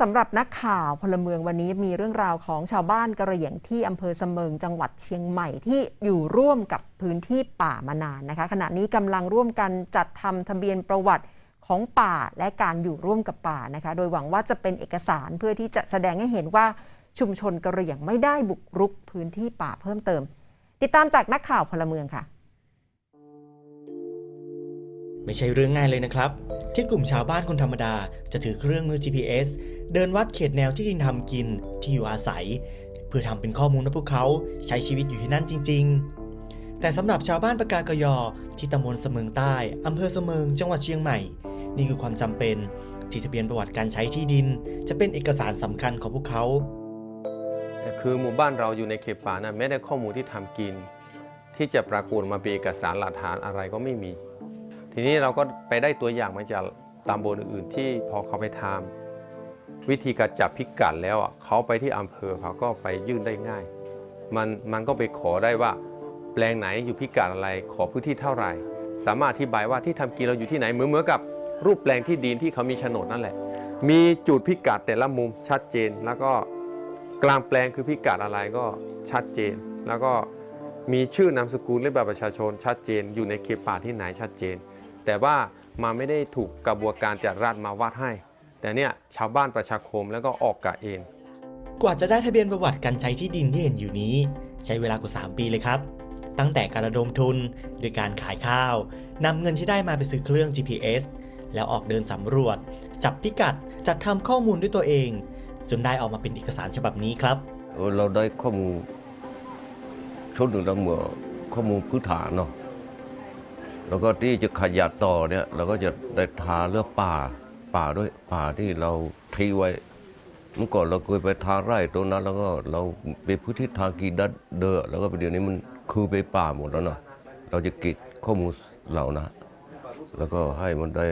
สำหรับนักข่าวพลเมืองวันนี้มีเรื่องราวของชาวบ้านกระเหรี่ยงที่อำเภอเสมิงจังหวัดเชียงใหม่ที่อยู่ร่วมกับพื้นที่ป่ามานานนะคะ ขณะนี้กำลังร่วมกันจัดทำทะเบียนประวัติของป่าและการอยู่ร่วมกับป่านะคะ โดยหวังว่าจะเป็นเอกสารเพื่อที่จะแสดงให้เห็นว่าชุมชนกระเหรี่ยงไม่ได้บุกรุกพื้นที่ป่าเพิ่มเติม ติดตามจากนักข่าวพลเมืองค่ะไม่ใช่เรื่องง่ายเลยนะครับ ที่กลุ่มชาวบ้านคนธรรมดาจะถือเครื่องมือ GPS เดินวัดเขตแนวที่ดินทำกินที่อยู่อาศัย เพื่อทำเป็นข้อมูลให้พวกเขาใช้ชีวิตอยู่ที่นั่นจริง ๆ แต่สำหรับชาวบ้านปากากยอที่ตำบลเสมิงใต้อำเภอเสมิงจังหวัดเชียงใหม่ นี่คือความจำเป็นที่ทะเบียนประวัติการใช้ที่ดิน จะเป็นเอกสารสำคัญของพวกเขาคือหมู่บ้านเราอยู่ในเขตป่านะไม่ได้ข้อมูลที่ทำกิน ที่จะปรากฏมาเป็นเอกสารหลักฐานอะไรก็ไม่มี ทีนี้เราก็ไปได้ตัวอย่างมาจากตำบลอื่นๆที่พอเขาไปทำ วิธีการจับพิกัดแล้วอะเขาไปที่อำเภอเขาก็ไปยื่นได้ง่าย มันมันก็ไปขอได้ว่าแปลงไหนอยู่พิกัดอะไรขอพื้นที่เท่าไหร่ สามารถอธิบายว่าที่ทำกินเราอยู่ที่ไหนเหมือนเหมือนกับรูปแปลงที่ดินที่เขามีโฉนดนั่นแหละ มีจุดพิกัดแต่ละมุมชัดเจน แล้วก็กลางแปลงคือพิกัดอะไรก็ชัดเจน แล้วก็มีชื่อนามสกุลและบัตรประชาชนชัดเจน อยู่ในเขตป่าที่ไหนชัดเจน แต่ว่ามาไม่ได้ถูกกระบวนการจัดรัฐมาวัดให้ แต่เนี่ยชาวบ้านประชาคมแล้วก็ออกกะเอง กว่าจะได้ทะเบียนประวัติการใช้ที่ดินที่เห็นอยู่นี้ ใช้เวลากว่า 3 ปีเลยครับ ตั้งแต่การระดมทุนโดยการขายข้าวนำเงินที่ได้มาไปซื้อเครื่อง GPS แล้วออกเดินสำรวจ จับพิกัดจัดทำข้อมูลด้วยตัวเอง จนได้ออกมาเป็นเอกสารฉบับนี้ครับเออเราได้ข้อมูลชุดหนึ่งเราเหมือข้อมูลพื้นฐานเนาะแล้วก็ที่จะขยับต่อเนี่ยเราก็จะได้ทาเลือกป่า ป่าด้วย ป่าที่เราทิ้งไว้ เมื่อก่อนเราเคยไปทาไร่ตรงนั้น แล้วก็เราไปพื้นที่ทางกีดัดเดอแล้วก็เดี๋ยวนี้มันคือไปป่าหมดแล้วเนาะเราจะเก็บข้อมูลเหล่านะ แล้วก็ให้มันได้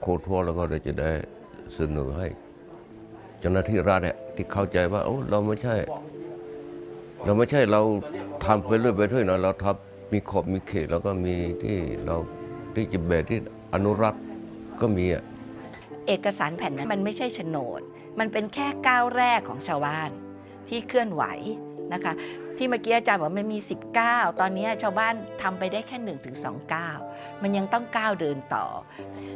โคตรทั่วแล้วก็เดี๋ยวจะได้เสนอให้เจ้าหน้าที่รัฐเนี่ยที่เข้าใจว่าโอ้เราไม่ใช่ เราไม่ใช่เราทำไปเรื่อยไปเรื่อยนะเราทำมีขอบมีเขตแล้วก็มีที่เราที่จะแบบที่อนุรักษ์ก็มีอะ เอกสารแผ่นนั้นมันไม่ใช่โฉนด มันเป็นแค่ก้าวแรกของชาวบ้านที่เคลื่อนไหวนะคะ ที่เมื่อกี้อาจารย์บอกมันมี 19 ตอนนี้ชาวบ้านทำไปได้แค่1ถึง2ก้าวมันยังต้องก้าวเดินต่อ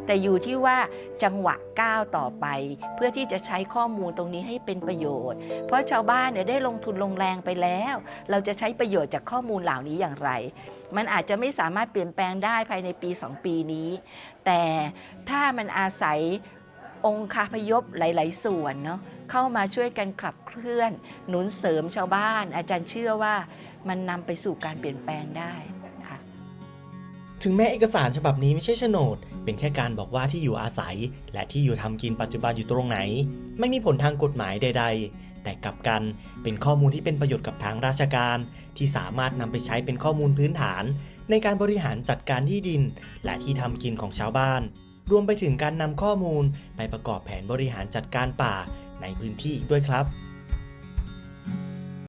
แต่อยู่ที่ว่าจังหวะก้าวต่อไป เพื่อที่จะใช้ข้อมูลตรงนี้ให้เป็นประโยชน์ เพราะชาวบ้านเนี่ยได้ลงทุนลงแรงไปแล้ว เราจะใช้ประโยชน์จากข้อมูลเหล่านี้อย่างไร มันอาจจะไม่สามารถเปลี่ยนแปลงได้ภายในปี 2 ปีนี้ แต่ถ้ามันอาศัย องค์คาพยพหลาย ๆ ส่วนเนาะเข้ามาช่วยกันขับเคลื่อน หนุนเสริมชาวบ้าน อาจารย์เชื่อว่ามันนำไปสู่การเปลี่ยนแปลงได้ค่ะถึงแม้เอกสารฉบับนี้ไม่ใช่โฉนด เป็นแค่การบอกว่าที่อยู่อาศัย และที่อยู่ทำกินปัจจุบันอยู่ตรงไหน ไม่มีผลทางกฎหมายใด ๆ แต่กลับกันเป็นข้อมูลที่เป็นประโยชน์กับทางราชการ ที่สามารถนำไปใช้เป็นข้อมูลพื้นฐาน ในการบริหารจัดการที่ดิน และที่ทำกินของชาวบ้าน รวมไปถึงการนำข้อมูลไปประกอบแผนบริหารจัดการป่าในพื้นที่อีกด้วยครับ